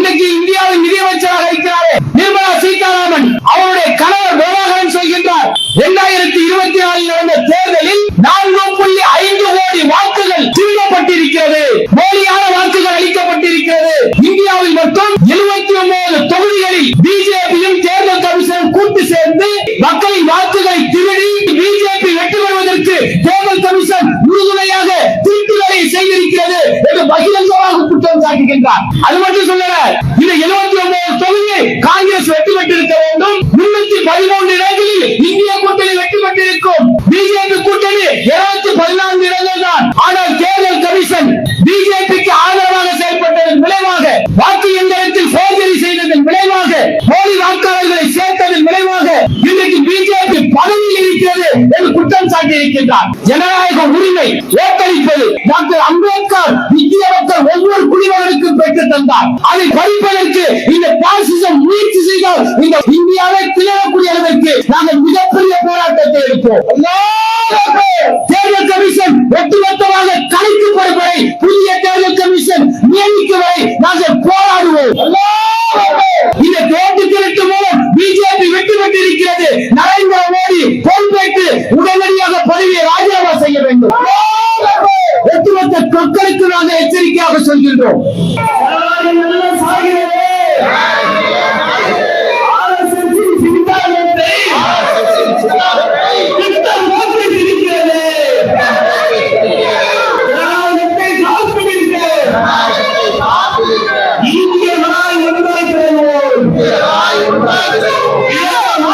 இன்னைக்கு இந்தியாவின் நிதியமைச்சராக இருக்கிறாரே நிர்மலா சீதாராமன். அவருடைய கணவர் பிரபாகரன் சொல்கின்றார் இரண்டாயிரத்தி இருபத்தி நாலில் நடந்த தேர்தலில் நான்கு புள்ளி ஐந்து கோடி வாக்குகள் திருடப்பட்டிருக்கிறது போலியான வாக்குகள் அளிக்கப்பட்டிருக்கிறது. இந்தியாவில் மொத்தம் எழுபத்தி ஒன்பது தொகுதிகளில் பிஜேபியும் தேர்தல் கமிஷனும் கூட்டு சேர்ந்து மக்களின் வாக்குகளை திருடி பிஜேபி வெற்றி பெறுவதற்கு தேர்தல் கமிஷன் உறுதுணையாக திருட்டுகளை செய்திருக்கிறது என்று பகிரங்கமாக குற்றம் சாட்டுகின்றார். அது மட்டும் சொல்லல இந்த எழுபத்தி ஒன்பது தொகுதியை காங்கிரஸ் வெற்றி பெற்றிருக்க வேண்டும். முன்னூத்தி பதிமூன்று இடங்களில் இந்திய கூட்டணி வெற்றி பெற்றிருக்கும். பிஜேபி கூட்டணி இருநூத்தி பதினான்கு இடங்கள் தான் ஆனால் தேர்தல் கமிஷன் பிஜேபிக்கு ஆதரவாக செயல்பட்டதன் விளைவாக வாக்கு எந்திரத்தில் போர்ஜரி செய்ததன் விளைவாக போலி வாக்காளர்களை சேர்த்ததன் விளைவாக இன்றைக்கு பிஜேபி பதவியில் இருக்கிறது என்று குற்றம் சாட்டி இருக்கின்றார் ஜனநாயக உரிமை ஓட்டளிப்பது டாக்டர் அம்பேத்கர் இந்திய மக்கள் ஒவ்வொரு குடிமகனுக்கும் பெற்று தந்தார். அதை பறிப்பதற்கு இந்த பாசிசம் முயற்சி செய்தால் இந்த இந்தியாவை திணறக்கூடிய அளவிற்கு நாங்கள் மிகப்பெரிய போராட்டத்தை எடுப்போம். தேர்தல் கமிஷன் ஒட்டுமொத்தமாக கலைக்கப்படும் பொறுப்பை புதிய தேர்தல் கமிஷன் நியமிக்கும் வரை நாங்கள் போராடுவோம். இந்த தேர்தல் திருட்டு மூலம் பிஜேபி வெற்றி பெற்றிருக்கிறது. நரேந்திர மோடி பொறுப்பேற்று உடனடியாக பதவியை ராஜினாமா செய்ய வேண்டும். ஒட்டுமொத்த மக்களுக்கு நாங்கள் எச்சரிக்கையாக சொல்கின்றோம். இழக்க மாட்டோம்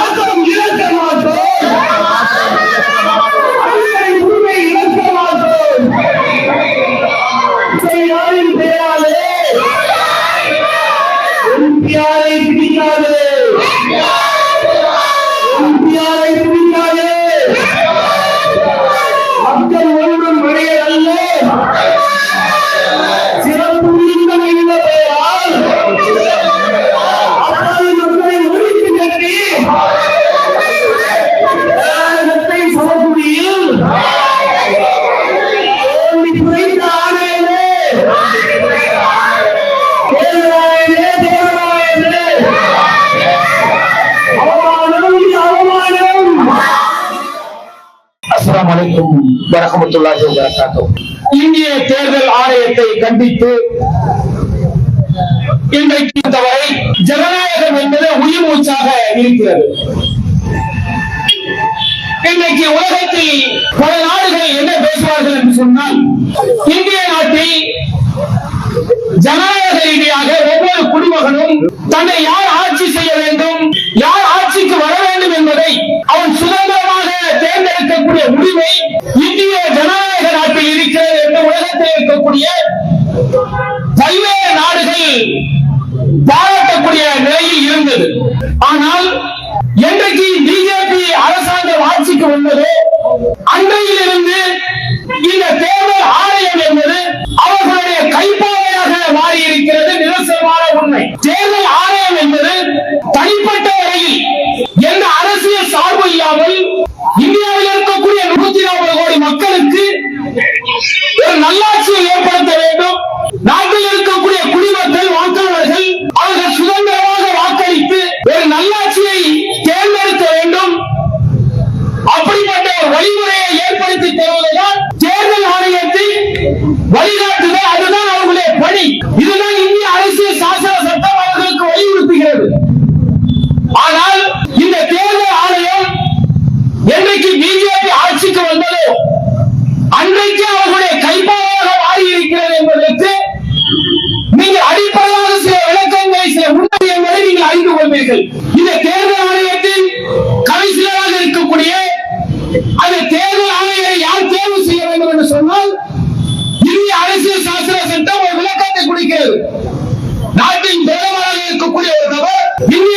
அலைக்கும் வரஹ்மத்துல்லாஹி இந்திய தேர்தல் ஆணையத்தை கண்டித்து இன்றைக்கு வரை ஜனநாயகம் என்பது உயிர் மூச்சாக இருக்கிறது. இன்றைக்கு உலகத்தில் பல நாடுகள் என்ன பேசுவார்கள் என்று சொன்னால் இந்திய நாட்டில் ஜனநாயக ரீதியாக ஒவ்வொரு குடிமகனும் தன்னை யார் ஆட்சி செய்ய வேண்டும் யார் ஆட்சிக்கு வர வேண்டும் என்பதை அவன் சுதந்திரமாக இருக்கக்கூடிய உரிமை இந்திய ஜனநாயக நாட்டில் இருக்கிறது என்று உலகத்தில் இருக்கக்கூடிய பல்வேறு நாடுகள் பாராட்டக்கூடிய நிலையில் இருந்தது. ஆனால் என்றைக்கு பிஜேபி அரசாங்கம் ஆட்சிக்கு வந்ததோ அன்றையிலிருந்து இந்த தேர்தல் ஆணையம் என்பது அவர்களுடைய கைப்பாவையாக மாறி இருக்கிறது நிதர்சனமான உண்மை. தேர்தல் ஆணையம் என்பது தனிப்பட்ட வரையில் எந்த அரசியல் சார்பு இல்லாமல் இந்தியா ನಿನ್ನೆ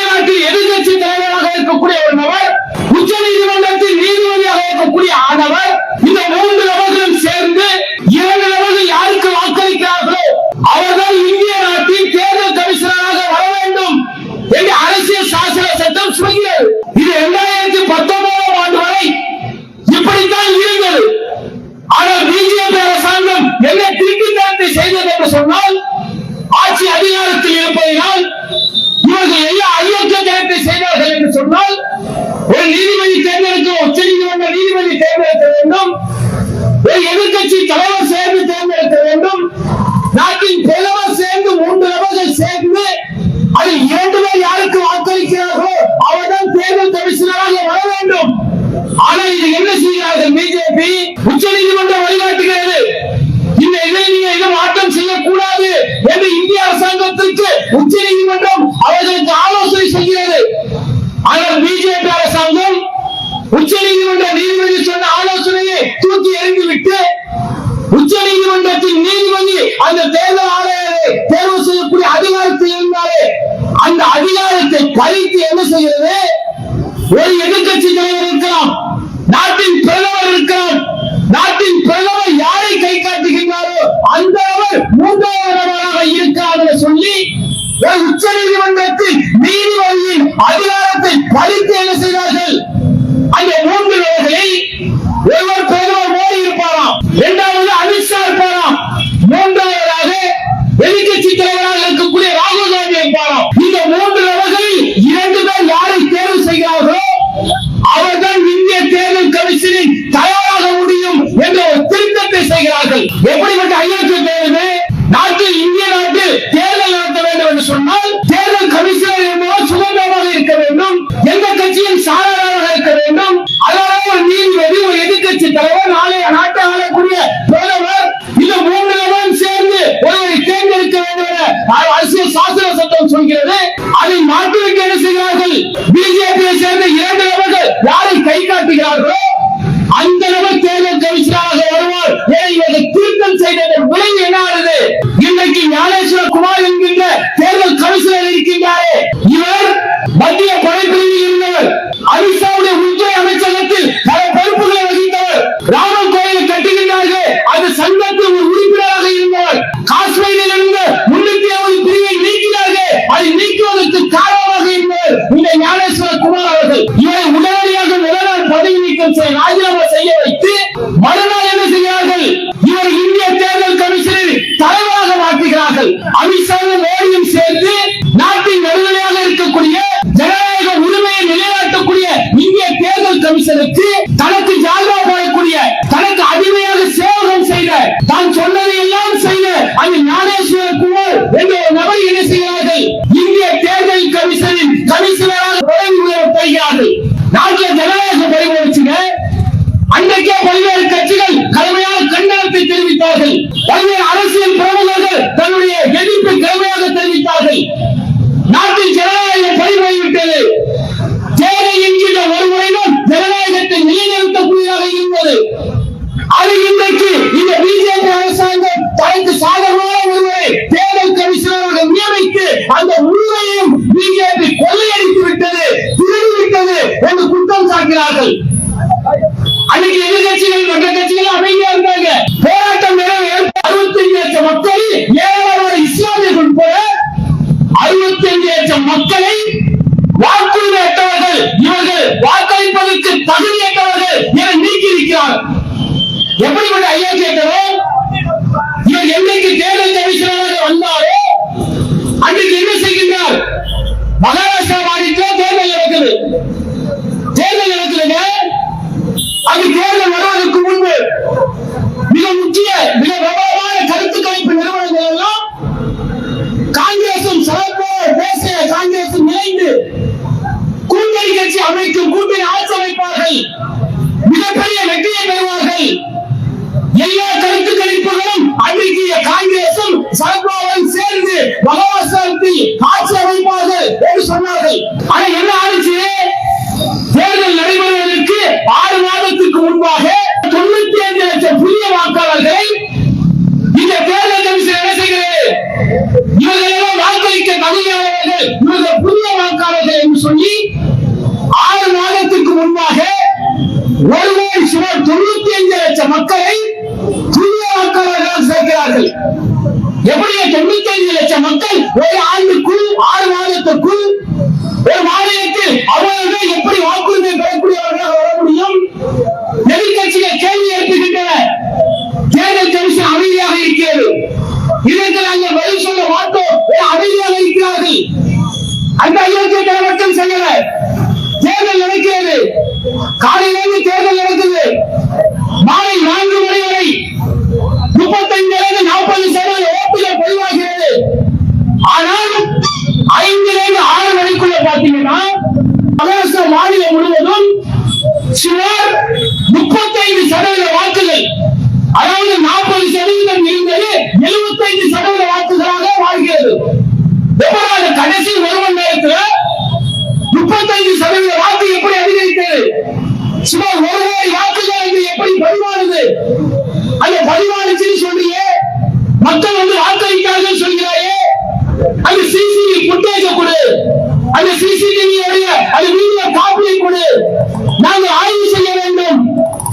என்று இந்திய அரசாங்கத்திற்கு உச்ச நீதிமன்றம் அவர்களுக்கு ஆலோசனை செய்கிறது ஆனால் பிஜேபி அரசாங்கம் உச்ச நீதிமன்ற நீதிபதி சொன்ன ஆலோசனையை தூக்கி எறிந்துவிட்டு உச்ச நீதிமன்றத்தின் நீதிபதி அந்த தேர்தல் ஆணையரை தேர்வு செய்யக்கூடிய அதிகாரத்தில் இருந்தாலே அந்த அதிகாரத்தை பறித்து என்ன செய்கிறது? ஒரு எதிர்கட்சி தலைவர் இருக்கலாம் நாட்டின் பிரதமர் இருக்கலாம் நாட்டின் பிரதமர் யாரை கை காட்டுகின்றாரோ அந்த அவர் மூன்றாவது நபராக இருக்கார் சொல்லி உச்ச நீதிமன்றத்தில் நீதிபதியின் அதிகாரத்தை பறித்து என்ன செய்தார்கள்? அந்த மூன்று நபர்களை ஒருவர் பிரதமர் மோடி இருப்பாராம். இரண்டாவது அமித்ஷா இருப்பாராம். மூன்றாவதாக எதிர்கட்சி தலைவராக இருக்கக்கூடிய ராகுல் காந்தி இருப்பாராம். இந்த மூன்று நபர்களில் இரண்டு பேர் யாரை தேர்வு செய்கிறார்களோ அவர்தான் கை காட்டுகிறார்களோ அந்த நபர் தேர்தல் கமிஷனராக வருவார். ஏன் இவர்கள் திருத்தம் செய்த விளைவு என்ன ஆனது? இன்றைக்கு ஞானேஸ்வர குமார் என்கின்ற தேர்தல் கமிஷனர் இருக்கின்றாரே. இவர் மத்திய படைப்பிரிவில் இருந்தவர். அமித்ஷாவுடைய உள்துறை அமைச்சகத்தில் பல பொறுப்புகளை வகித்தவர். ராமன் கோயிலை கட்டுகின்றார்கள். அந்த சங்கத்தில் ஒரு உறுப்பினராக இருந்தவர். காஷ்மீரில் இருந்து முன்னூத்தி ஐம்பது பிரிவை நீக்கினார்கள். அதை நீக்குவதற்கு குற்றம் பெறுவார்கள். மிகப்பெரிய வெற்றியை பெறுவார்கள். எல்லா கருத்து கணிப்புகளும் அன்றைக்கு காங்கிரசும் சரத்பாபும் சேர்ந்து மகாராஷ்டிரத்தில் ஆட்சி அமைப்பார்கள் என்று சொன்னார்கள். ஆனா என்ன ஆச்சு தேர்தல் நடைபெறுவதற்கு ஆறு மாதத்துக்கு முன்பாக தொண்ணூத்தி ஐந்து லட்சம் புதிய வாக்காளர்களை இந்த தேர்தல் கமிஷன் என்ன செய்கிறது? இவர்களெல்லாம் வாக்களிக்க தகுதியானவர்கள். இவர்கள் புதிய வாக்காளர்கள் என்று சொல்லி ஆறு மாதத்திற்கு முன்பாக ஒரு கோடி சுமார் தொண்ணூத்தி ஐந்து லட்சம் மக்களை புதிய மக்களாக சேர்க்கிறார்கள். எப்படியே தொண்ணூத்தி ஐந்து லட்சம் மக்கள் ஒரு ஆண்டுக்குள் ஆறு மாதத்திற்குள் ஒரு மாநிலத்தில் அவர்கள் எப்படி வாக்குரிமை பெறக்கூடியவர்களாக வர முடியும்? எதிர்கட்சிகள் கேள்வி எழுப்புகின்றன. தேர்தல் கமிஷன் அமைதியாக இருக்கிறது. இதற்கு நாங்கள் பதில் சொல்ல மாட்டோம். அமைதியாக இருக்கிறார்கள். அந்த ஐயோக்கிய தலைவர்கள் செய்யல. இருக்கிறது காலையிலிருந்து தேர்தல் நடக்குது. மாலை நான்கு மணி வரை முப்பத்தைந்திலிருந்து நாற்பது சதவீத ஓட்டுகள் பதிவாகிறது. ஆனால் ஐந்திலிருந்து ஆறு மணிக்குள்ள பாத்தீங்கன்னா மகாராஷ்டிரா மாநிலம் முழுவதும் சுமார் முப்பத்தைந்து சதவீத வாக்குகள் அதாவது நாற்பது சதவீதம் இருந்தது எழுபத்தைந்து சதவீத வாக்குகளாக வாழ்கிறது. எவ்வளவு கடைசி ஒரு மணி நேரத்தில் முப்பத்தைந்து சதவீத வாக்கு சுமார் ஒரு கோடி வாக்குகள் என்று எப்படி பதிவானது? அந்த பதிவானுச்சுன்னு சொல்றியே மக்கள் வந்து வாக்களித்தார்கள் சொல்கிறாயே அந்த சிசிடிவி புட்டேஜ கொடு. அந்த சிசிடிவியோடைய அந்த வீடியோ காப்பியை கொடு. நாங்கள் ஆய்வு செய்ய வேண்டும்.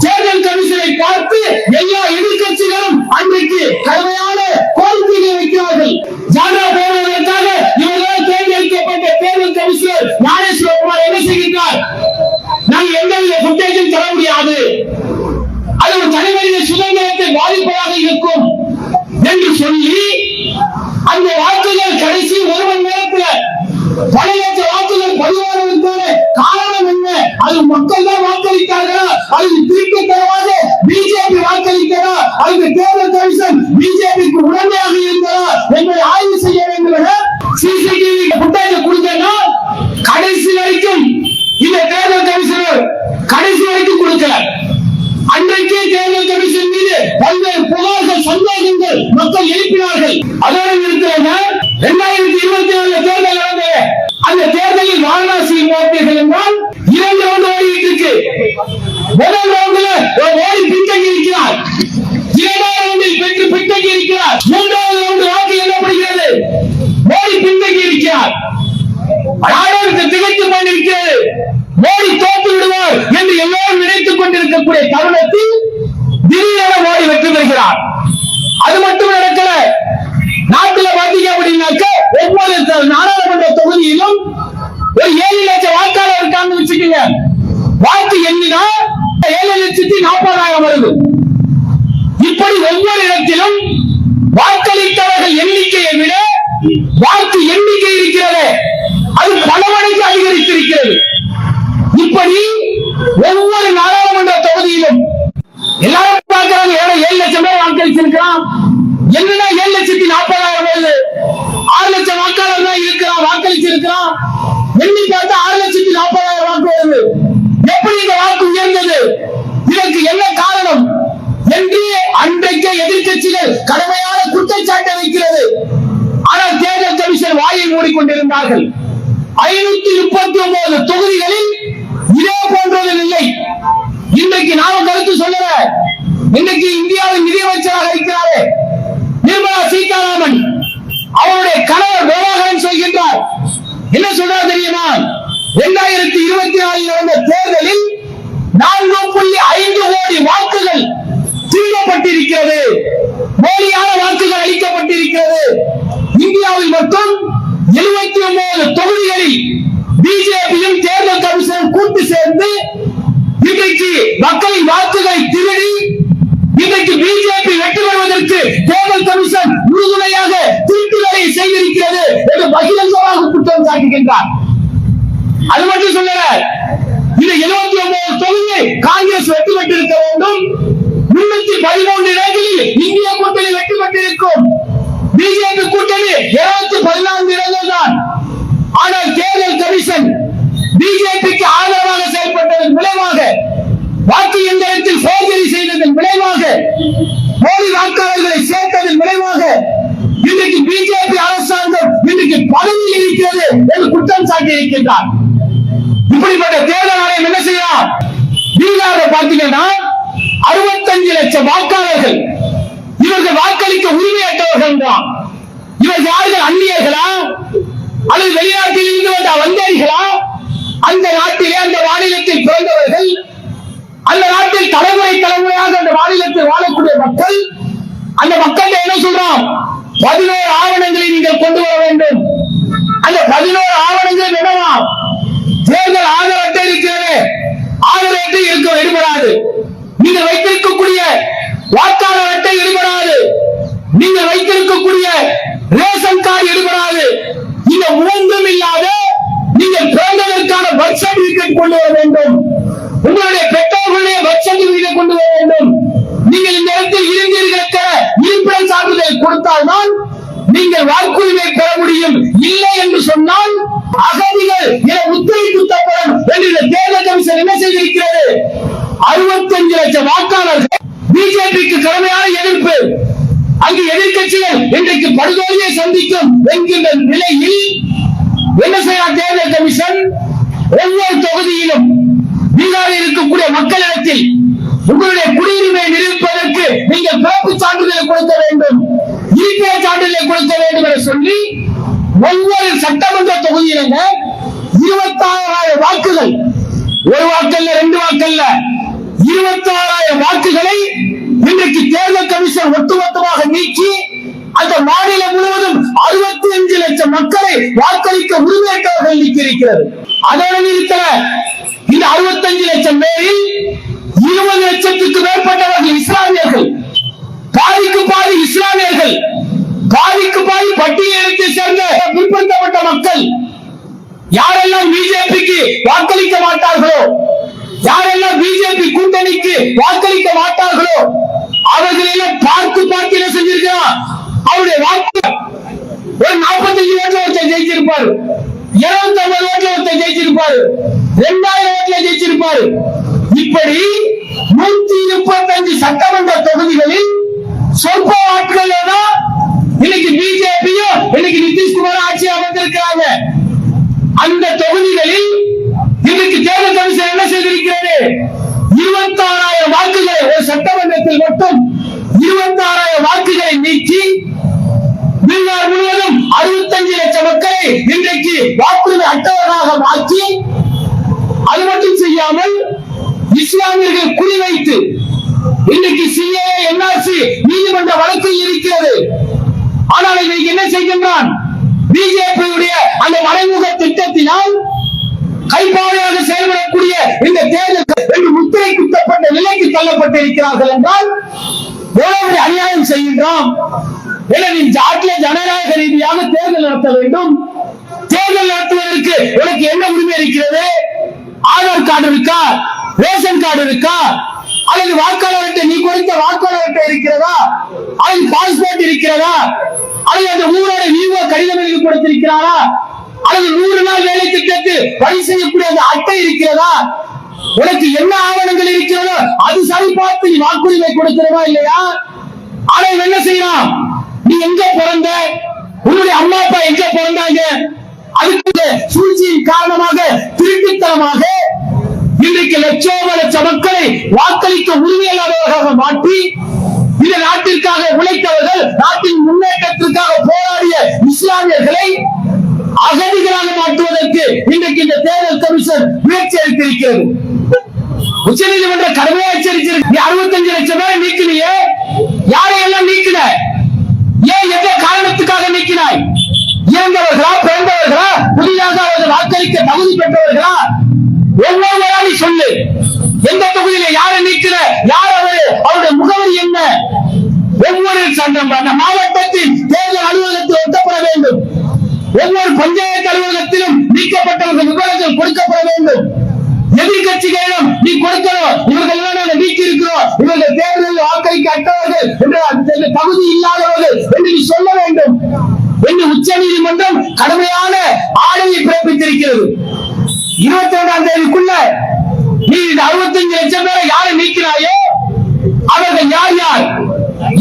தேர்தல் கமிஷனை பார்த்து எல்லா எதிர்கட்சிகளும் அன்றைக்கு கடுமையாக ஒரு தலைவரின் சுதந்திரத்தை பாதிப்பதாக இருக்கும் என்று சொல்லி அந்த வாக்குகள் கடைசி ஒரு மணி நேரத்தில் பல லட்ச வாக்குகள் பதிவானதற்கான காரணம் என்ன? அது மக்கள் தான் வாக்களித்தார்களா? அது திருப்பி தரவாக பிஜேபி வாக்களித்ததா? அதுக்கு தேர்தல் கமிஷன் பிஜேபிக்கு உடனடியாக இருந்ததா என்பதை ஆய்வு செய்ய வேண்டும் என சிசிடிவி புத்தகத்தை கொடுத்தா கடைசி வரைக்கும் இந்த தேர்தல் கமிஷனர் கடைசி வரைக்கும் கொடுக்கல. அன்றைக்கே தேர்தல் கமிஷன் மீது பல்வேறு புகார்கள் சந்தேகங்கள் மக்கள் எழுப்பினார்கள். அதோடு இருக்கிறாங்க இரண்டாயிரத்தி இருபத்தி ஏழு தேர்தல் நடந்தது. அந்த தேர்தலில் வாரணாசியில் ஓட்டீர்கள் என்றால் இரண்டு ரவுண்ட் ஓடிட்டு இருக்கு முதல் ரவுண்ட்ல ஓடி பின்தங்கி இருக்கிறார். இரண்டாவது ரவுண்டில் பெற்று பின்தங்கி இருக்கிறார். மூன்றாவது ரவுண்டு வாக்கு எண்ணப்படுகிறது. மோடி பின்தங்கி இருக்கிறார். நாடாளுக்கு திகைத்து கொண்டிருக்கிறது. மோடி தோற்று விடுவார் என்று எல்லோரும் இருக்கக்கூடிய தருணத்தில் திடீரென மோடி வெற்றி பெறுகிறார். அது மட்டும் நடக்கல. நாட்டுல பாத்தீங்க அப்படின்னாக்க ஒவ்வொரு நாடாளுமன்ற தொகுதியிலும் ஒரு ஏழு லட்சம் வாக்காளர் இருக்காங்கன்னு வச்சுக்கோங்க. வாக்கு எண்ணினா ஏழு லட்சத்தி நாற்பதாயிரம் வருது. இப்படி ஒவ்வொரு இடத்திலும் வாக்களித்தவர்கள் எண்ணிக்கையை விட வாக்கு எண்ணிக்கை இருக்கிறது. அது பல மடங்கு அதிகரித்திருக்கிறது. இப்படி ஒவ்வொரு நாடாளுமன்ற எல்லாரும் பார்க்கிறாங்க. ஏன்னா ஏழு லட்சம் பேர் வாக்களிச்சிருக்கிறான் என்னன்னா ஏழு லட்சத்தி நாற்பதாயிரம் வருது ஆறு லட்சம் வாக்காளர் தான் இருக்கிறான் வாக்களிச்சிருக்கிறான். எண்ணி பார்த்தா ஆறு லட்சத்தி நாற்பதாயிரம் வாக்கு வருது. எப்படி இந்த வாக்கு உயர்ந்தது? இதற்கு என்ன காரணம்? என்று அன்றைக்கு எதிர்க்கட்சிகள் கடுமையான குற்றச்சாட்டை வைக்கிறது. ஆனால் தேர்தல் கமிஷன் வாயை மூடிக்கொண்டிருந்தார்கள். ஐநூத்தி முப்பத்தி ஒன்பது தொகுதிகளில் இதே போன்றது இல்லை. இன்னைக்கு நாம கருத்து சொல்லல இன்னைக்கு இந்தியாவின் நிதியமைச்சராக இருக்கிறாரே நிர்மலா சீதாராமன். அவருடைய கணவர் பிரபாகரன் சொல்கின்றார். என்ன சொல்றா தெரியுமா? இரண்டாயிரத்தி இருபத்தி நாலில் நடந்த தேர்தலில் நான்கு புள்ளி ஐந்து கோடி வாக்குகள் திருடப்பட்டிருக்கிறது. போலியான வாக்குகள் அளிக்கப்பட்டிருக்கிறது. இந்தியாவில் மட்டும் எழுபத்தி ஒன்பது தொகுதிகளில் பிஜேபியும் தேர்தல் கமிஷன் கூட்டு சேர்ந்து இன்றைக்கு மக்களின் வாக்குகளை திருடி இன்றைக்கு பிஜேபி வெற்றி பெறுவதற்கு தேர்தல் கமிஷன் உறுதுணையாக திருட்டுகளை செய்திருக்கிறது என்று பகிரங்கமாக குற்றம் சாட்டுகின்றார். அது மட்டும் சொல்லல இந்த எழுபத்தி ஒன்பது தொகுதி காங்கிரஸ் வெற்றி பெற்றிருக்க வேண்டும். முன்னூத்தி பதிமூன்று இடங்களில் இந்திய கூட்டணி வெற்றி பெற்றிருக்கும். பிஜேபி கூட்டணி இருநூத்தி பதினான்கு இடங்கள் தான் ஆனால் தேர்தல் கமிஷன் பிஜேபிக்கு ஆதரவாக செயல்பட்டதன் விளைவாக வாக்கு எந்திரத்தில் சோதனை செய்ததன் விளைவாக போலி வாக்காளர்களை சேர்த்ததன் விளைவாக இன்றைக்கு பிஜேபி அரசாங்கம் இன்றைக்கு பதவி இருக்கிறது என்று குற்றம் சாட்டி இருக்கின்றார் இப்படிப்பட்ட தேர்தல் ஆணையம் என்ன செய்யலாம்? பீகார பார்த்தீங்கன்னா அறுபத்தஞ்சு லட்சம் வாக்காளர்கள். இவர்கள் வாக்களிக்க உரிமையற்றவர்கள் தான். இவர் யார்கள் அந்நியர்களா? அல்லது வெளிநாட்டில் இருந்து வந்த வந்தேரிகளா அந்த நாட்டிலே அந்த மாநிலத்தில் பிறந்தவர்கள் அந்த நாட்டில் தலைமுறை தலைமுறையாக அந்த மாநிலத்தில் வாழக்கூடிய மக்கள் அந்த மக்கள் என்ன பதினோரு ஆவணங்களை நீங்கள் கொண்டு வர வேண்டும். அந்த பதினோரு ஆவணங்கள் என்னவா தேர்தல் ஆதார் அட்டை இருக்கிறது. ஆதார் அட்டை இருக்க எடுபடாது நீங்கள் வைத்திருக்கக்கூடிய வாக்காளர் அட்டை எடுபடாது நீங்கள் வைத்திருக்கக்கூடிய ரேஷன் கார்டு எடுபடாது இந்த மூன்றும் இல்லாத நீங்கள் பிறந்ததற்கான பர்த் சர்டிபிகேட் கொண்டு வர வேண்டும். உங்களுடைய பெற்றோர்களுடைய பர்த் சர்டிபிகேட் கொண்டு வர வேண்டும். நீங்கள் இந்த இடத்தில் இருந்தீர்களுக்கு இருப்பிட சான்றிதழ் கொடுத்தால்தான் நீங்கள் வாக்குரிமை பெற முடியும். இல்லை என்று சொன்னால் அகதிகள் என முத்திரை குத்தப்படும் என்று தேர்தல் கமிஷன் என்ன செய்திருக்கிறது? அறுபத்தஞ்சு லட்சம் வாக்காளர்கள் பிஜேபிக்கு கடுமையான எதிர்ப்பு. அங்கு எதிர்க்கட்சிகள் இன்றைக்கு படுகொலையை சந்திக்கும் என்கின்ற நிலையில் என்ன செய்யலாம் தேர்தல் கமிஷன்? ஒவ்வொரு தொகுதியிலும் பீகாரில் இருக்கக்கூடிய மக்களிடத்தில் உங்களுடைய குடியுரிமை நிரூபிப்பதற்கு நீங்கள் பிறப்பு சான்றிதழை கொடுக்க வேண்டும். இருப்பிட சான்றிதழை கொடுக்க வேண்டும் என சொல்லி ஒவ்வொரு சட்டமன்ற தொகுதி தொகுதியிலங்க இருபத்தாறாயிரம் வாக்குகள். ஒரு வாக்கல்ல ரெண்டு வாக்கல்ல இருபத்தாறாயிரம் வாக்குகளை இன்றைக்கு தேர்தல் கமிஷன் ஒட்டுமொத்தமாக நீக்கி அந்த மாநிலம் முழுவதும் அறுபத்தி அஞ்சு லட்சம் மக்களை வாக்களிக்க உரிமையற்றவர்கள் நீக்கியிருக்கிறது. அதோடு இருக்கிற இந்த அறுபத்தஞ்சு லட்சம் பேரில் இருபது லட்சத்துக்கு மேற்பட்டவர்கள் இஸ்லாமியர்கள். பாதிக்கு பாதி இஸ்லாமியர்கள். பாதிக்கு பாதி பட்டியலுக்கு சேர்ந்த பிற்படுத்தப்பட்ட மக்கள். யாரெல்லாம் பிஜேபிக்கு வாக்களிக்க மாட்டார்களோ யாரெல்லாம் பிஜேபி கூட்டணிக்கு வாக்களிக்க மாட்டார்களோ அவர்கள் எல்லாம் பார்த்து பார்த்து என்ன செஞ்சிருக்கிறான்? அவருடைய வாக்கு. ஒரு நாற்பத்தஞ்சு வருஷம் ஒருத்தர் ஜெயிச்சிருப்பாரு. இருபத்தி ஒன்பது ஓட்டுல ஒருத்தர் ஜெயிச்சிருப்பாரு. ரெண்டாயிரம் ஓட்டுல ஜெயிச்சிருப்பாரு. இப்படி நூத்தி முப்பத்தஞ்சு சட்டமன்ற தொகுதிகளில் சொற்ப வாக்குகள் தான் இன்னைக்கு பிஜேபியும் இன்னைக்கு நிதிஷ்குமார் ஆட்சி அமர்ந்திருக்கிறாங்க அந்த தொகுதிகளில் இன்னைக்கு தேர்தல் கமிஷன் என்ன செய்திருக்கிறது? இருபத்தி ஆறாயிரம் வாக்குகளை ஒரு சட்டமன்றத்தில் மட்டும் இருபத்தி ஆறாயிரம் வாக்குகளை நீக்கி தமிழ்நாடு முழுவதும் அறுபத்தஞ்சு லட்சம் மக்களை இன்றைக்கு வாக்குறுதி அட்டவராக மாற்றி அது மட்டும் செய்யாமல் இஸ்லாமியர்கள் குறிவைத்து இன்னைக்கு சிஏ என்ஆர்சி நீதிமன்ற வழக்கு இருக்கிறது. ஆனால் இன்னைக்கு என்ன செய்கின்றான்? பிஜேபியுடைய அந்த மறைமுக திட்டத்தினால் கைப்பாவையாக செயல்படக்கூடிய இந்த தேர்தல் என்று முத்திரை குத்தப்பட்ட நிலைக்கு தள்ளப்பட்டிருக்கிறார்கள் என்றால் எவ்வளவு அநியாயம் செய்கின்றோம் எனவே நாட்டிலே ஜனநாயக ரீதியாக தேர்தல் நடத்த வேண்டும். தேர்தல் நடத்துவதற்கு உனக்கு என்ன உரிமை இருக்கிறது? ஆதார் கார்டு இருக்கா? ரேஷன் கார்டு இருக்கா? அல்லது வாக்காளர் அட்டை நீ கொடுத்த வாக்காளர் அட்டை இருக்கிறதா? அல்லது பாஸ்போர்ட் இருக்கிறதா? அல்லது அந்த ஊரோட நீவோ கடிதம் எழுதி கொடுத்திருக்கிறாரா? அல்லது நூறு நாள் வேலை திட்டத்தில் பணி செய்யக்கூடிய அந்த அட்டை இருக்கிறதா? உனக்கு என்ன ஆவணங்கள் இருக்கிறதோ அது சரி பார்த்து நீ வாக்குரிமை கொடுக்கிறதா இல்லையா? ஆனால் என்ன செய்யலாம்? நீ எங்க பிறந்த? உன்னுடைய அம்மா அப்பா எங்க பிறந்தாங்க? அதுக்கு சூழ்ச்சியின் காரணமாக திருட்டுத்தனமாக இன்றைக்கு லட்சோப லட்ச மக்களை வாக்களிக்க உரிமையாளர்களாக மாற்றி இந்த நாட்டிற்காக உழைத்தவர்கள் நாட்டின் முன்னேற்றத்திற்காக போராடிய இஸ்லாமியர்களை அகதிகளாக மாற்றுவதற்கு இன்றைக்கு இந்த தேர்தல் கமிஷன் முயற்சி எடுத்திருக்கிறது. உச்ச நீதிமன்ற கடுமையா எச்சரிச்சிருக்கு அறுபத்தஞ்சு லட்சம் பேரை நீக்கினியே. யாரையெல்லாம் நீக்கின? ஏன் எந்த காரணத்துக்காக நீக்கினாய்? இறந்தவர்களா பிறந்தவர்களா? புதிதாக அவர்கள் வாக்களிக்க தகுதி பெற்றவர்களா? ஒவ்வொருவரா நீ சொல்லு. எந்த தொகுதியில யாரை நீக்கிற யார் அவரு? அவருடைய முகவரி என்ன? ஒவ்வொரு சட்டம் அந்த மாவட்டத்தில் தேர்தல் அலுவலகத்தில் ஒட்டப்பட வேண்டும். ஒவ்வொரு பஞ்சாயத்து அலுவலகத்திலும் நீக்கப்பட்டவர்கள் விவரங்கள் கொடுக்கப்பட வேண்டும். எதிர்கட்சிகளிடம் நீ கொடுக்கணும் இவர்கள் எல்லாம் நாங்கள் நீக்கி இருக்கிறோம் இவர்கள் தேர்தலில் வாக்களிக்க அட்டவர்கள் என்ற தகுதி இல்லாதவர்கள் என்று நீ சொல்ல வேண்டும். என்று உச்ச நீதிமன்றம் கடுமையான ஆணையை பிறப்பித்திருக்கிறது. இருபத்தி ரெண்டாம் தேதிக்குள்ள நீ இந்த அறுபத்தஞ்சு லட்சம் பேரை யாரை நீக்கிறாயோ அவர்கள் யார் யார்?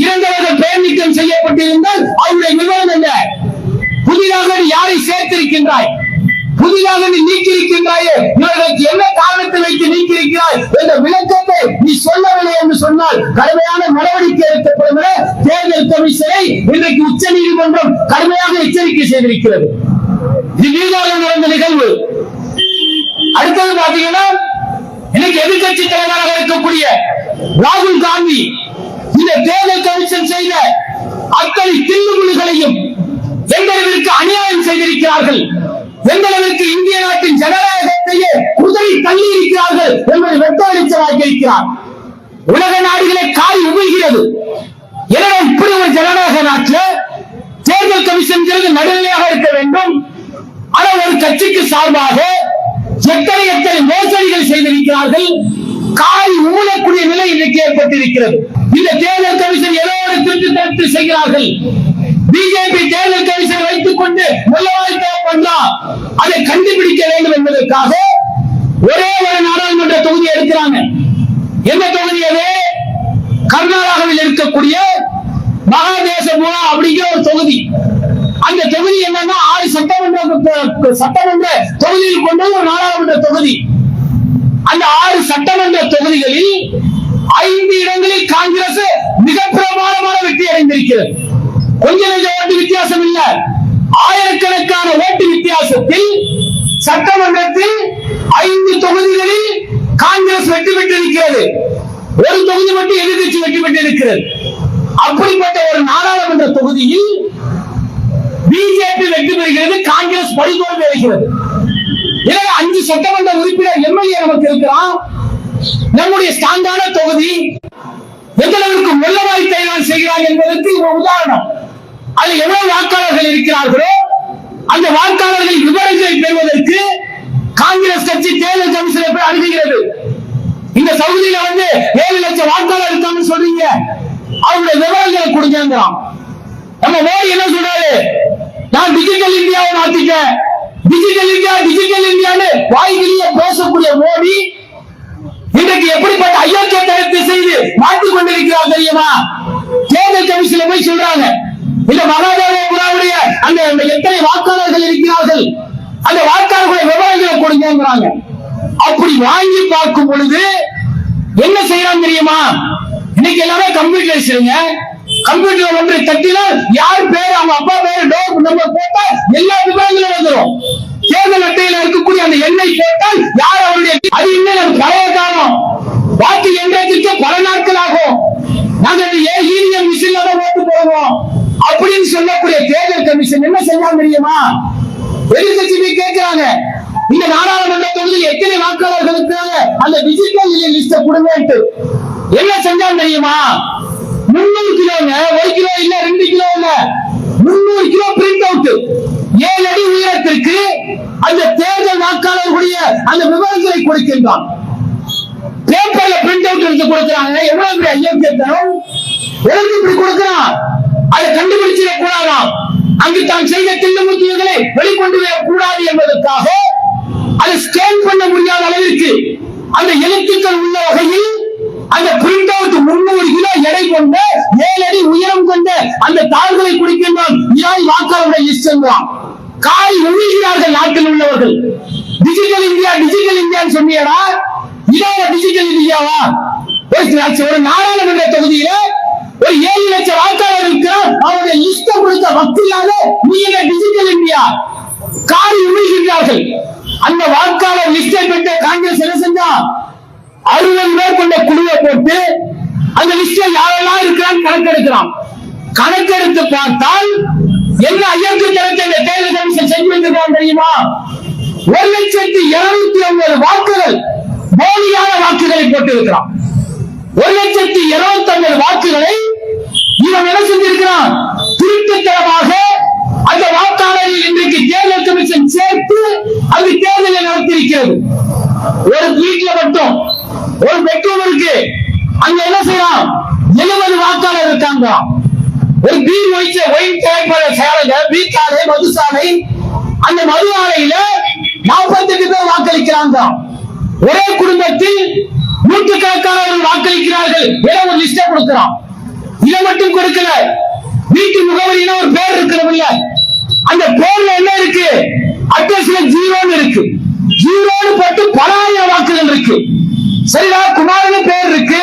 இறந்தவர்கள் பெயர் நீக்கம் செய்யப்பட்டிருந்தால் அவருடைய விவரம் என்ன? புதிதாக யாரை சேர்த்திருக்கின்றாய்? புதிதாக நீ நீக்கியிருக்கின்றாயே. இவர்களுக்கு என்ன காரணத்தை வைத்து நீக்கியிருக்கிறாய் என்ற விளக்கத்தை நீ சொல்லவில்லை என்று சொன்னால் கடுமையான நடவடிக்கை எடுக்கப்படும் என தேர்தல் கமிஷனை இன்றைக்கு உச்ச நீதிமன்றம் கடுமையாக எச்சரிக்கை செய்திருக்கிறது. இது மீதாக நடந்த நிகழ்வு. அடுத்தது பாத்தீங்கன்னா இன்னைக்கு எதிர்கட்சி தலைவராக இருக்கக்கூடிய ராகுல் காந்தி இந்த தேர்தல் கமிஷன் செய்த அத்தனை தில்லுமுள்ளுகளையும் எந்த அநியாயம் செய்திருக்கிறார்கள்? எந்த இந்திய நாட்டின் ஜனநாயகத்தையே குதிரை தள்ளி இருக்கிறார்கள் என்பதை வெட்ட வெளிச்சமாக்கி இருக்கிறார். உலக நாடுகளை காய் உமிழ்கிறது. எனவே இப்படி ஒரு ஜனநாயக நாட்டில் தேர்தல் கமிஷன் நடுநிலையாக இருக்க வேண்டும். ஆனால் ஒரு கட்சிக்கு சார்பாக எத்தனை எத்தனை மோசடிகள் செய்திருக்கிறார்கள். காய் ஊழக்கூடிய நிலை இன்றைக்கு ஏற்பட்டிருக்கிறது. இந்த தேர்தல் கமிஷன் ஏதோ ஒரு திருட்டு தரத்து செய்கிறார்கள். பிஜேபி தேர்தல் கமிஷன் வைத்துக் கொண்டு நல்லவாழ்க்கை பண்ணலாம் அதை கண்டுபிடிக்க வேண்டும் என்பதற்காக ஒரே ஒரு நாடாளுமன்ற தொகுதி எடுக்கிறாங்க. எந்த தொகுதி அது? கர்நாடகாவில் இருக்கக்கூடிய மகாதேசபுரா அப்படிங்கிற ஒரு தொகுதி. அந்த தொகுதி என்னன்னா ஆறு சட்டமன்ற சட்டமன்ற தொகுதியில் கொண்ட ஒரு நாடாளுமன்ற தொகுதி. அந்த ஆறு சட்டமன்ற தொகுதிகளில் ஐந்து இடங்களில் காங்கிரஸ் மிக பிரமாணமான வெற்றி அடைந்திருக்கிறது கொஞ்ச நெஞ்ச ஓட்டு வித்தியாசம் இல்ல. ஆயிரக்கணக்கான ஓட்டு வித்தியாசத்தில் சட்டமன்றத்தில் ஐந்து தொகுதிகளில் காங்கிரஸ் வெற்றி பெற்றிருக்கிறது ஒரு தொகுதி மட்டும் எதிர்கட்சி வெற்றி பெற்றிருக்கிறது அப்படிப்பட்ட ஒரு நாடாளுமன்ற தொகுதியில் பிஜேபி வெற்றி பெறுகிறது காங்கிரஸ் பரிதோல்வி அடைகிறது. எனவே அஞ்சு சட்டமன்ற உறுப்பினர் எம்எல்ஏ நமக்கு இருக்கிறான். நம்முடைய ஸ்டாண்டான தொகுதி எந்தளவிற்கு வெள்ளவாய் தயார் செய்கிறார் என்பதற்கு ஒரு உதாரணம். அது எவ்வளவு வாக்காளர்கள் இருக்கிறார்களோ அந்த வாக்காளர்கள் விவரங்களை பெறுவதற்கு காங்கிரஸ் கட்சி தேர்தல் கமிஷனை போய் அணுகுகிறது. இந்த சவுதியில வந்து ஏழு லட்சம் வாக்காளர் இருக்காங்கன்னு சொல்றீங்க. அவருடைய விவரங்களை கொடுங்கிறான் நம்ம மோடி என்ன சொல்றாரு? நான் டிஜிட்டல் இந்தியாவை மாத்திக்க டிஜிட்டல் இந்தியா டிஜிட்டல் இந்தியான்னு வாய்கிலேயே பேசக்கூடிய மோடி இன்றைக்கு எப்படிப்பட்ட அயோக்கிய தரத்தை செய்து மாற்றிக் கொண்டிருக்கிறார் தெரியுமா? தேர்தல் கமிஷன்ல போய் சொல்றாங்க. இந்த மகாதேவபுராவுடைய அந்த அந்த எத்தனை வாக்காளர்கள் இருக்கிறார்கள்? அந்த வாக்காளர்களை விவரங்களை கொடுங்கிறாங்க அப்படி வாங்கி பார்க்கும் பொழுது என்ன செய்யலாம் தெரியுமா? இன்னைக்கு எல்லாமே கம்ப்யூட்டரைஸ்டுங்க கம்ப்யூட்டர் ஒன்றை தட்டினால் யார் பேர் அவங்க அப்பா பேர் டோர் நம்பர் போட்டா எல்லா விவரங்களும் வந்துடும் தேர்தல் அட்டையில இருக்கக்கூடிய அந்த எண்ணை போட்டால் யார் அவருடைய அது இன்னும் அது பழைய காலம். வாக்கு எண்றதுக்கு பல நாட்கள் ஆகும். நாங்கள் ஏன் ஈவிஎம் மிஷின்ல தான் ஓட்டு போடுவோம். அப்படின்னு சொல்லக்கூடிய தேர்தல் கமிஷன் என்ன செய்யாம தெரியுமா? எதிர்கட்சி போய் கேட்கிறாங்க. இந்த நாடாளுமன்ற தொகுதியில் எத்தனை வாக்காளர்களுக்கு அந்த டிஜிட்டல் லிஸ்ட கொடுங்க என்ன செஞ்சா தெரியுமா? முன்னூறு கிலோங்க. ஒரு கிலோ இல்ல ரெண்டு கிலோ இல்ல. முன்னூறு கிலோ பிரிண்ட் அவுட் ஏழு அடி உயரத்திற்கு அந்த தேர்தல் வாக்காளர்களுடைய அந்த விவரங்களை கொடுக்கின்றான். பேப்பர்ல பிரிண்ட் அவுட் எடுத்து கொடுக்கிறாங்க. எவ்வளவு பெரிய அயோக்கியத்தனம் எதற்கு இப்படி கொடுக்கிறான். அதை கண்டுபிடிச்சிட கூடாதாம் அங்கு தான் செய்த தில்லுமுத்தியங்களை வெளிக்கொண்டு வர கூடாது என்பதற்காக அதை ஸ்கேன் பண்ண முடியாத அளவிற்கு அந்த எழுத்துக்கள் உள்ள வகையில் அந்த பிரிண்ட் அவுட் முன்னூறு கிலோ எடை கொண்ட ஏழு அடி உயரம் கொண்ட அந்த தாள்களை குடிக்கின்றோம் யாய் வாக்காளருடைய லிஸ்ட் என்றான் காய் உழுகிறார்கள் நாட்டில் உள்ளவர்கள். டிஜிட்டல் இந்தியா டிஜிட்டல் இந்தியான்னு சொன்னியடா. இதான டிஜிட்டல் இந்தியாவா ஒரு ஒரு நாடாளுமன்ற தொகுதியில ஏழு லட்சம் வாக்காளருக்கு அவருடைய லிஸ்ட கொடுத்த பக்தியால நீ என்ன டிஜிட்டல் இந்தியா காரி உமிழ்கின்றார்கள். அந்த வாக்காளர் லிஸ்டை பெற்ற காங்கிரஸ் என்ன செஞ்சா? அறுபது பேர் கொண்ட குழுவை போட்டு அந்த லிஸ்ட்ல யாரெல்லாம் இருக்கிறான்னு கணக்கெடுக்கிறான். கணக்கெடுத்து பார்த்தால் என்ன ஐயத்து தரத்தை இந்த தேர்தல் கமிஷன் செஞ்சு வந்திருக்கான் தெரியுமா? ஒரு லட்சத்தி இருநூத்தி ஐம்பது வாக்குகள் போலியான வாக்குகளை போட்டு இருக்கிறான் ஒரு லட்சத்தி இருபத்தி ஐம்பது வாக்குகளை ஒரு பெட்ரூம் இருக்கு அங்க என்ன செய்யலாம்? எழுபது வாக்காளர் இருக்காங்க. ஒரு பீர் வைச்ச ஒயின் திரைப்பட சாலையில பீக்காலை மதுசாலை அந்த மது ஆலையில நாற்பத்தெட்டு பேர் வாக்களிக்கிறாங்க. ஒரே குடும்பத்தில் நூற்றுக்கணக்கானவர்கள் வாக்களிக்கிறார்கள் என ஒரு லிஸ்ட கொடுக்கிறான். இதை மட்டும் கொடுக்கல. வீட்டு முகவரியில ஒரு பேர் இருக்கிறது அந்த பேர்ல என்ன இருக்கு? அட்ரஸ்ல ஜீரோன்னு இருக்கு. ஜீரோன்னு போட்டு பல ஆயிரம் வாக்குகள் இருக்கு. சரிடா குமாரன்னு பேர் இருக்கு.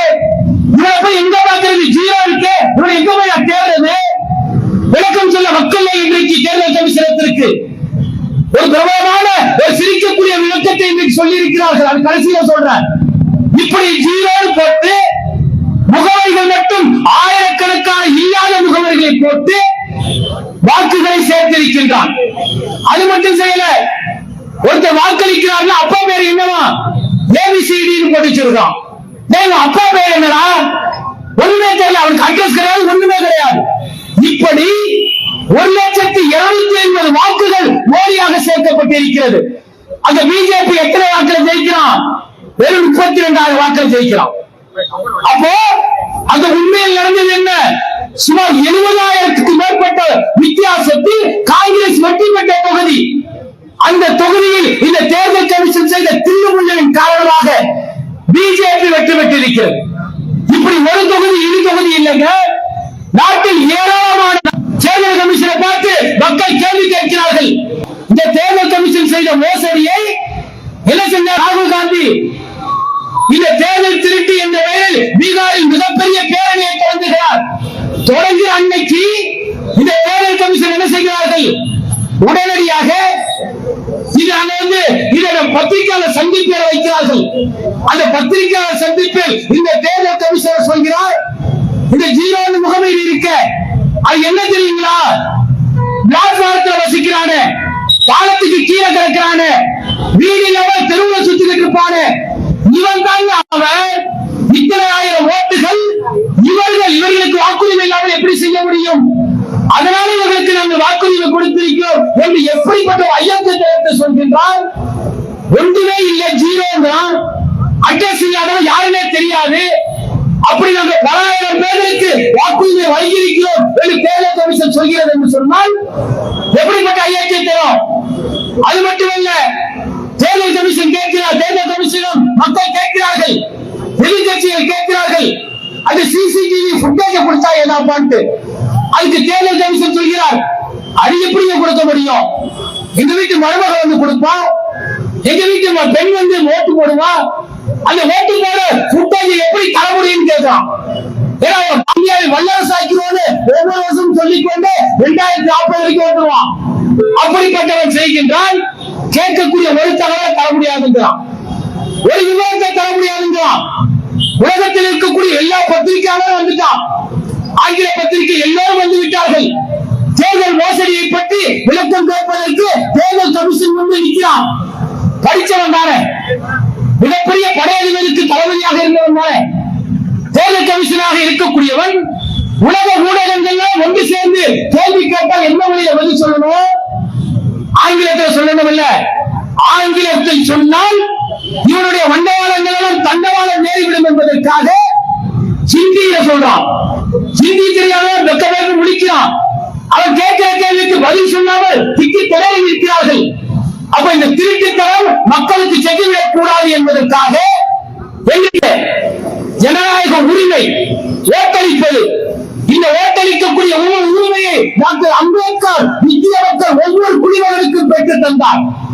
இவனை போய் எங்க பாக்குறது ஜீரோ இருக்கு. இவனை எங்க போய் நான் தேடுறது? விளக்கம் சொல்ல மக்கள் இன்றைக்கு தேர்தல் கமிஷனத்திற்கு ஒரு பிரபலமான ஒரு சிரிக்கக்கூடிய விளக்கத்தை இன்றைக்கு சொல்லி இருக்கிறார்கள் அது கடைசியில சொல்றேன் இப்படி ஜீரோன்னு போட்டு முகவரிகள் மட்டும் ஆயிரக்கணக்கான இல்லாத முகவரிகளை போட்டு வாக்குகளை சேர்த்திருக்கின்றான். அது மட்டும் செய்யல. ஒருத்தர் வாக்களிக்கிறார்கள் அப்பா பேர் என்னவா? ஏபிசிடின்னு போட்டு வச்சிருக்கான். டேய், அப்பா பேர் என்னடா? ஒண்ணுமே தெரியல. அவனுக்கு அட்ரஸ் கிடையாது ஒண்ணுமே கிடையாது. இப்படி ஒரு லட்சத்தி இருநூத்தி ஐம்பது வாக்குகள் மோடியாக சேர்க்கப்பட்டிருக்கிறது. அந்த பிஜேபி எத்தனை வாக்குகள் ஜெயிக்கிறான்? வெறும் முப்பத்தி ரெண்டாயிரம் வாக்குகள் ஜெயிக்கிறான். அப்போ அந்த உண்மையில் நடந்தது என்ன? சுமார் எழுபதாயிரத்துக்கு மேற்பட்ட வித்தியாசத்தில் காங்கிரஸ் வெற்றி பெற்ற தொகுதி. அந்த தொகுதியில் இந்த தேர்தல் கமிஷன் செய்த தில்லுமுள்ளின் காரணமாக பிஜேபி வெற்றி பெற்றிருக்கிறது. இப்படி ஒரு தொகுதி இரு தொகுதி இல்லைங்க. நாட்டில் ஏராளமான தேர்தல் கமிஷனை பார்த்து மக்கள் கேள்வி கேட்கிறார்கள். இந்த தேர்தல் கமிஷன் செய்த மோசடியை என்ன செஞ்சார்? ராகுல் காந்தி? இந்த தேர்தல் திருட்டு என்ற பெயரில் பீகாரில் மிகப்பெரிய பேரணியை தொடங்குகிறார். தொடங்கிய அன்னைக்கு இந்த தேர்தல் கமிஷன் என்ன செய்கிறார்கள்? உடனடியாக இது அனைந்து வந்து இதை பத்திரிகையாளர் சந்திப்பில் வைக்கிறார்கள்? அந்த பத்திரிகையாளர் சந்திப்பில் இந்த தேர்தல் கமிஷனர் சொல்கிறார் இந்த ஜீரோ முகமையில் இருக்க அது என்ன தெரியுங்களா? பிளாட்பாரத்தில் வசிக்கிறானே பாலத்துக்கு கீழே கிடக்கிறானே வீடு இல்லாம தெருவில் சுத்திட்டு இருப்பானே. இவன் தாங்க அவன். இத்தனை ஆயிரம் ஓட்டுகள் இவர்கள் இவர்களுக்கு வாக்குரிமை இல்லாமல் எப்படி செய்ய முடியும்? அதனால இவர்களுக்கு நாங்கள் வாக்குறுதி கொடுத்திருக்கிறோம் என்று எப்படிப்பட்ட ஐயத்தை எடுத்து சொல்கின்றார்? ஒன்றுமே இல்லை ஜீரோ தான் அட்ரஸ் இல்லாத யாருமே தெரியாது. அப்படி நாங்கள் பலாயிரம் பேருக்கு வாக்குரிமை வழங்கியிருக்கிறோம் என்று தேர்தல் கமிஷன் சொல்கிறது என்று சொன்னால் எப்படிப்பட்ட ஐயத்தை தரும்? அது மட்டுமல்ல தேர்தல் கமிஷன் கேட்கிறார் தேர்தல் கமிஷனும் மக்கள் கேட்கிறார்கள் எதிர்கட்சிகள் கேட்கிறார்கள். அது சிசிடிவி ஃபுட்டேஜ் கொடுத்தா ஏதாப்பான்ட்டு அதுக்கு தேர்தல் கமிஷன் சொல்கிறார். அது எப்படிங்க கொடுக்க முடியும்? எங்க வீட்டு மருமகள் வந்து கொடுப்பா? எங்க வீட்டு பெண் வந்து ஓட்டு போடுவா? அந்த ஓட்டு போட ஃபுட்டேஜ் எப்படி தர முடியும்னு கேட்கிறான். ஏன்னா அவன் இந்தியாவை வல்லரசு ஆக்கிறோன்னு ஒவ்வொரு வருஷம் சொல்லிக்கொண்டு ரெண்டாயிரத்தி நாற்பது வரைக்கும் வந்துருவான் அப்படிப்பட்டவன் செய்கின்றான். கேட்கக்கூடிய ஒரு தகவலை தர முடியாதுங்கிறான். ஒரு விவரத்தை தர முடியாதுங்கிறான். உலகத்தில் இருக்கக்கூடிய எல்லா பத்திரிகையாளரும் வந்துட்டான். ஆங்கில பத்திரிகை எல்லோரும் வந்து விட்டார்கள். தேர்தல் மோசடியை பற்றி விளக்கம் கேட்பதற்கு தேர்தல் கமிஷன் வந்து நிற்கிறான் படிச்சவன் தானே. மிகப்பெரிய படையதிபருக்கு தளபதியாக இருந்தவன் தானே. தேர்தல் கமிஷனாக இருக்கக்கூடியவன் உலக ஊடகங்கள்ல ஒன்று சேர்ந்து கேள்வி கேட்டால் என்ன மொழியை பதில் சொல்லணும்? ஆங்கிலத்தில் சொல்லணும் இல்ல. ஆங்கிலத்தில் சொன்னால் இவனுடைய வண்டவாளங்கள் எல்லாம் தண்டவாளம் நேரிவிடும் என்பதற்காக சிந்தியில சொல்றான். ஹிந்தி தெரியாத வெக்க வேறு முடிக்கிறான். அவன் கேட்கிற கேள்விக்கு பதில் சொல்லாமல் திக்கி தொடர இருக்கிறார்கள். அப்ப இந்த திருட்டுத்தனம் மக்களுக்கு செவிவிடக் கூடாது என்பதற்காக ஜனநாயக உரிமை ஓட்டளிப்பது. இந்த ஓட்டளிக்கக்கூடிய உரிமையை டாக்டர் அம்பேத்கர் வித்தியாசத்தில் ஒவ்வொரு குடிமகனுக்கும் பெற்று தந்தார்.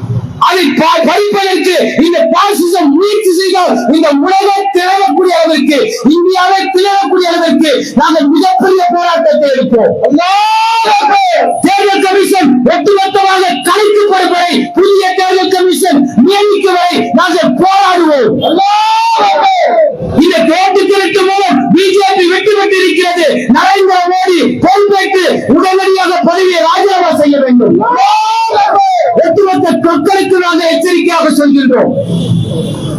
அதை படிப்பதற்கு இந்த பாசிசம் முயற்சி செய்தால் இந்த உலகம் திரளக்கூடிய அளவிற்கு இந்தியாவை திரளக்கூடிய அளவிற்கு நாங்கள் மிகப்பெரிய போராட்டத்தை எடுப்போம் அல்லாஹ் அக்பர். தேர்தல் கமிஷன் ஒட்டுமொத்தமாக கலைக்கப்படும் வரை புதிய தேர்தல் கமிஷன் நியமிக்கும் வரை நாங்கள் போராடுவோம் அல்லாஹ் அக்பர். இந்த தேர்தல் திருட்டு மூலம் பிஜேபி வெற்றி பெற்றிருக்கிறது நரேந்திர மோடி பொறுப்பேற்று உடனடியாக பதவியை ராஜினாமா செய்ய வேண்டும் அல்லாஹ் அக்பர். ஒட்டுமொத்த மக்களுக்கு நாங்கள் எச்சரிக்கையாக சொல்கின்றோம்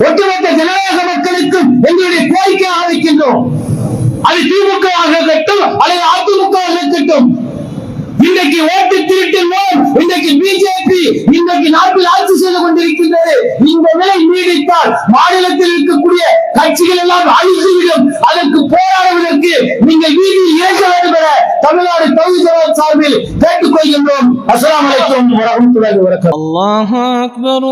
ஒட்டுமொத்த ஜனநாயக மக்களுக்கும் எங்களுடைய கோரிக்கையாக வைக்கின்றோம் அது திமுக ஆக இருக்கட்டும் அல்லது அதிமுக ஆக இருக்கட்டும் இன்றைக்கு ஓட்டு திருட்டின் மூலம் இன்றைக்கு பிஜேபி இன்றைக்கு நாட்டில் ஆட்சி செய்து கொண்டிருக்கின்றது இந்த நிலை நீடித்தால் மாநிலத்தில் இருக்கக்கூடிய கட்சிகள் எல்லாம் அழித்துவிடும் அதற்கு போராடுவதற்கு நீங்கள் வீதியில் இறங்க வேண்டும் என தமிழ்நாடு தொகுதி சார்பில் கேட்டுக் கொள்கின்றோம். அஸ்லாம் வலைக்கம் வரமத்துலாஹி வரகம் அல்லாஹ் அக்பர்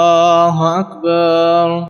அல்லாஹ் அக்பர்.